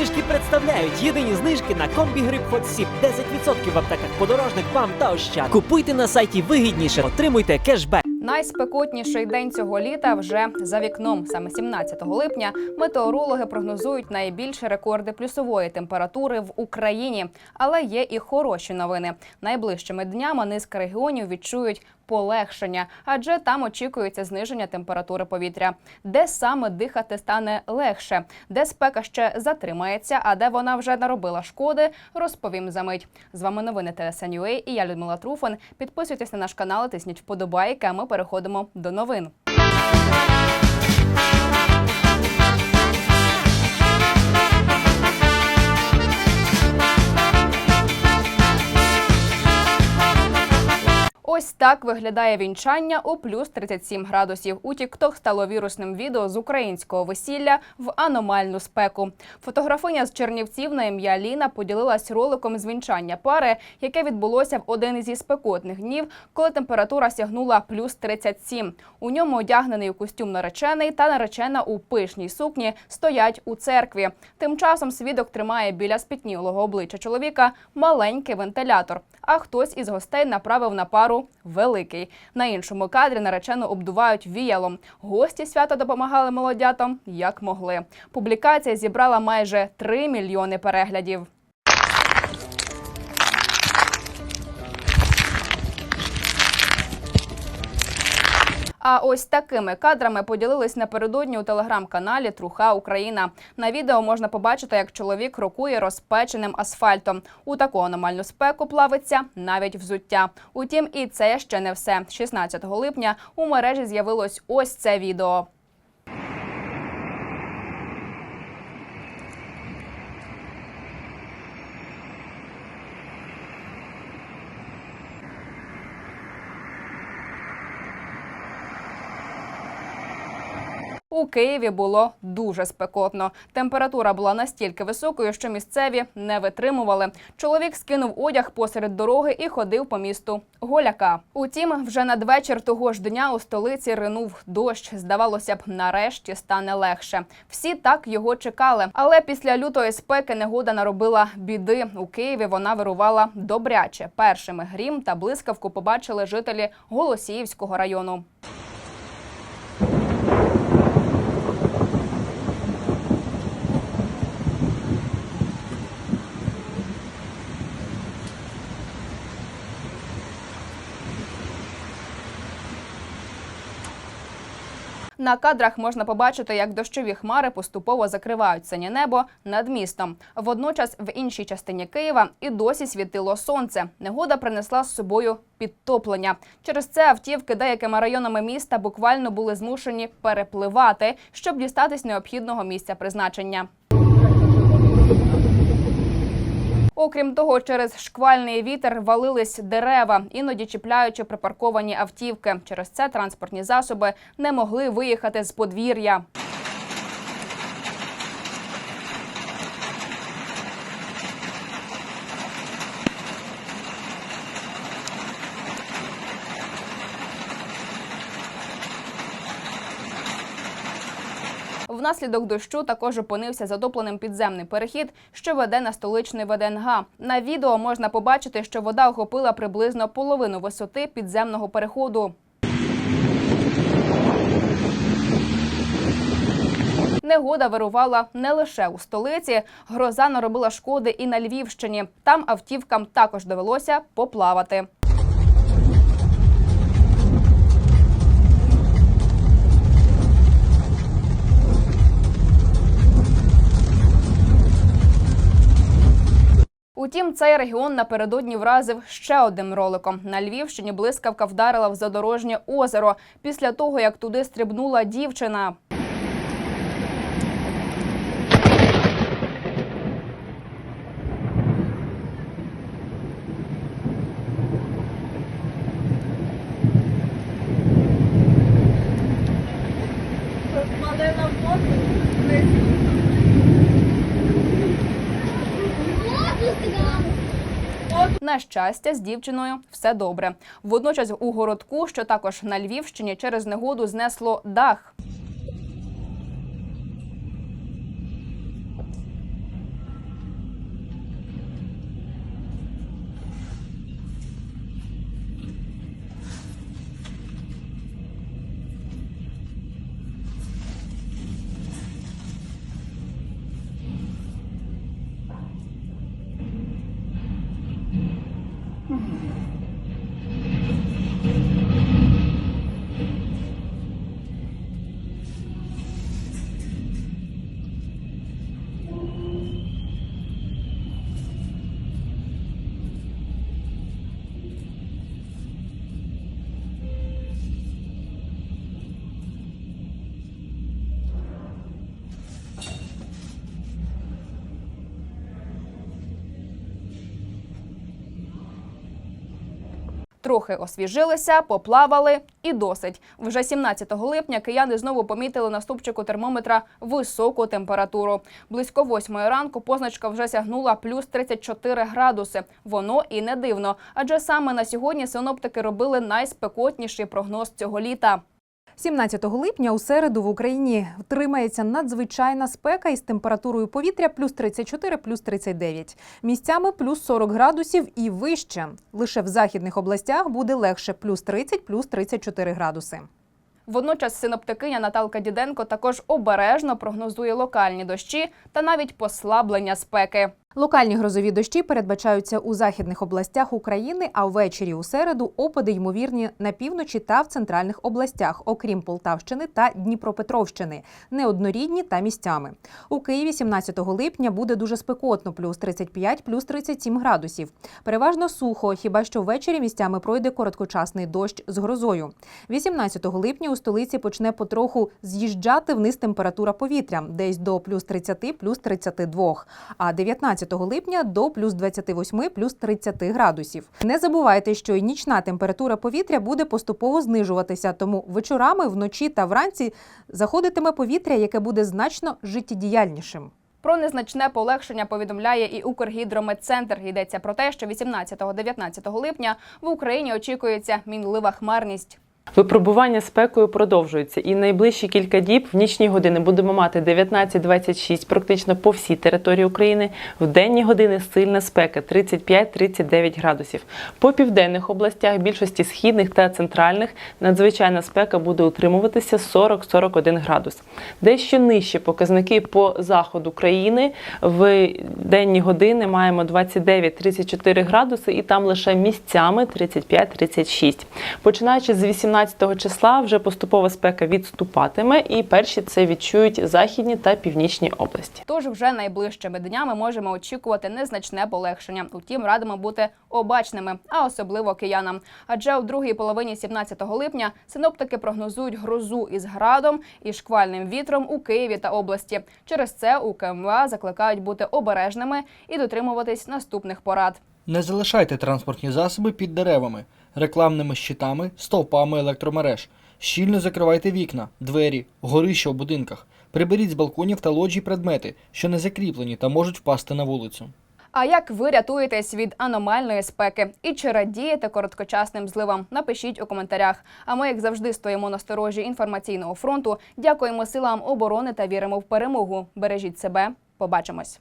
знижки представляють єдині знижки на комбі гриб Hot Sip. 10% в аптеках подорожник вам та ощад. Купуйте на сайті вигідніше, отримуйте кешбек. Найспекотніший день цього літа вже за вікном. Саме 17 липня метеорологи прогнозують найбільші рекорди плюсової температури в Україні. Але є і хороші новини. Найближчими днями низка регіонів відчують полегшення, адже там очікується зниження температури повітря. Де саме дихати стане легше, де спека ще затримається, а де вона вже наробила шкоди, розповім за мить. З вами новини ТСНЮА і я Людмила Труфан. Підписуйтесь на наш канал, тисніть вподобайки. А ми переходимо до новин. Ось так виглядає вінчання у плюс 37 градусів. У TikTok стало вірусним відео з українського весілля в аномальну спеку. Фотографиня з Чернівців на ім'я Ліна поділилась роликом з вінчання пари, яке відбулося в один зі спекотних днів, коли температура сягнула плюс 37. У ньому одягнений у костюм наречений та наречена у пишній сукні стоять у церкві. Тим часом свідок тримає біля спітнілого обличчя чоловіка маленький вентилятор. А хтось із гостей направив на пару великий. На іншому кадрі наречену обдувають віялом. Гості свята допомагали молодятам як могли. Публікація зібрала майже 3 мільйони переглядів. А ось такими кадрами поділились напередодні у телеграм-каналі Труха Україна. На відео можна побачити, як чоловік рокує розпеченим асфальтом. У таку аномальну спеку плавиться навіть взуття. Утім, і це ще не все. 16 липня у мережі з'явилось ось це відео. У Києві було дуже спекотно. Температура була настільки високою, що місцеві не витримували. Чоловік скинув одяг посеред дороги і ходив по місту голяка. Утім, вже надвечір того ж дня у столиці ринув дощ. Здавалося б, нарешті стане легше. Всі так його чекали. Але після лютої спеки негода наробила біди. У Києві вона вирувала добряче. Першими грім та блискавку побачили жителі Голосіївського району. На кадрах можна побачити, як дощові хмари поступово закривають синє небо над містом. Водночас в іншій частині Києва і досі світило сонце. Негода принесла з собою підтоплення. Через це автівки деякими районами міста буквально були змушені перепливати, щоб дістатись необхідного місця призначення. Окрім того, через шквальний вітер валились дерева, іноді чіпляючи припарковані автівки. Через це транспортні засоби не могли виїхати з подвір'я. Внаслідок дощу також опинився затопленим підземний перехід, що веде на столичний ВДНГ. На відео можна побачити, що вода охопила приблизно половину висоти підземного переходу. Негода вирувала не лише у столиці. Гроза наробила шкоди і на Львівщині. Там автівкам також довелося поплавати. Утім, цей регіон напередодні вразив ще одним роликом. На Львівщині блискавка вдарила в задорожнє озеро після того, як туди стрибнула дівчина. Щастя, з дівчиною все добре. Водночас у городку, що також на Львівщині, через негоду знесло дах. Трохи освіжилися, поплавали і досить. Вже 17 липня кияни знову помітили на ступчику термометра високу температуру. Близько 8 ранку позначка вже сягнула плюс 34 градуси. Воно і не дивно, адже саме на сьогодні синоптики робили найспекотніший прогноз цього літа. 17 липня у середу в Україні втримається надзвичайна спека із температурою повітря плюс 34, плюс 39. Місцями плюс 40 градусів і вище. Лише в західних областях буде легше плюс 30, плюс 34 градуси. Водночас синоптикиня Наталка Діденко також обережно прогнозує локальні дощі та навіть послаблення спеки. Локальні грозові дощі передбачаються у західних областях України, а ввечері у середу опади ймовірні на півночі та в центральних областях, окрім Полтавщини та Дніпропетровщини, неоднорідні та місцями. У Києві 17 липня буде дуже спекотно, плюс 35, плюс 37 градусів. Переважно сухо, хіба що ввечері місцями пройде короткочасний дощ з грозою. 18 липня у столиці почне потроху з'їжджати вниз температура повітря, десь до плюс 30, плюс 32, а 19 липня до плюс 28, плюс 30 градусів. Не забувайте, що і нічна температура повітря буде поступово знижуватися, тому вечорами, вночі та вранці заходитиме повітря, яке буде значно життєдіяльнішим. Про незначне полегшення повідомляє і Укргідрометцентр. Йдеться про те, що 18-19 липня в Україні очікується мінлива хмарність. Випробування спекою продовжується, і найближчі кілька діб в нічні години будемо мати 19-26 практично по всій території України. В денні години сильна спека 35-39 градусів. По південних областях, більшості східних та центральних, надзвичайна спека буде утримуватися 40-41 градус. Дещо нижчі показники по заходу країни. В денні години маємо 29-34 градуси, і там лише місцями 35-36. Починаючи з 18 числа вже поступова спека відступатиме, і перші це відчують західні та північні області. Тож вже найближчими днями можемо очікувати незначне полегшення. Утім, радимо бути обачними, а особливо киянам. Адже у другій половині 17 липня синоптики прогнозують грозу із градом і шквальним вітром у Києві та області. Через це у КМВА закликають бути обережними і дотримуватись наступних порад. Не залишайте транспортні засоби під деревами, рекламними щитами, стовпами електромереж. Щільно закривайте вікна, двері, горища у будинках. Приберіть з балконів та лоджій предмети, що не закріплені та можуть впасти на вулицю. А як ви рятуєтесь від аномальної спеки і чи радієте короткочасним зливам? Напишіть у коментарях. А ми, як завжди, стоїмо на сторожі інформаційного фронту. Дякуємо силам оборони та віримо в перемогу. Бережіть себе. Побачимось.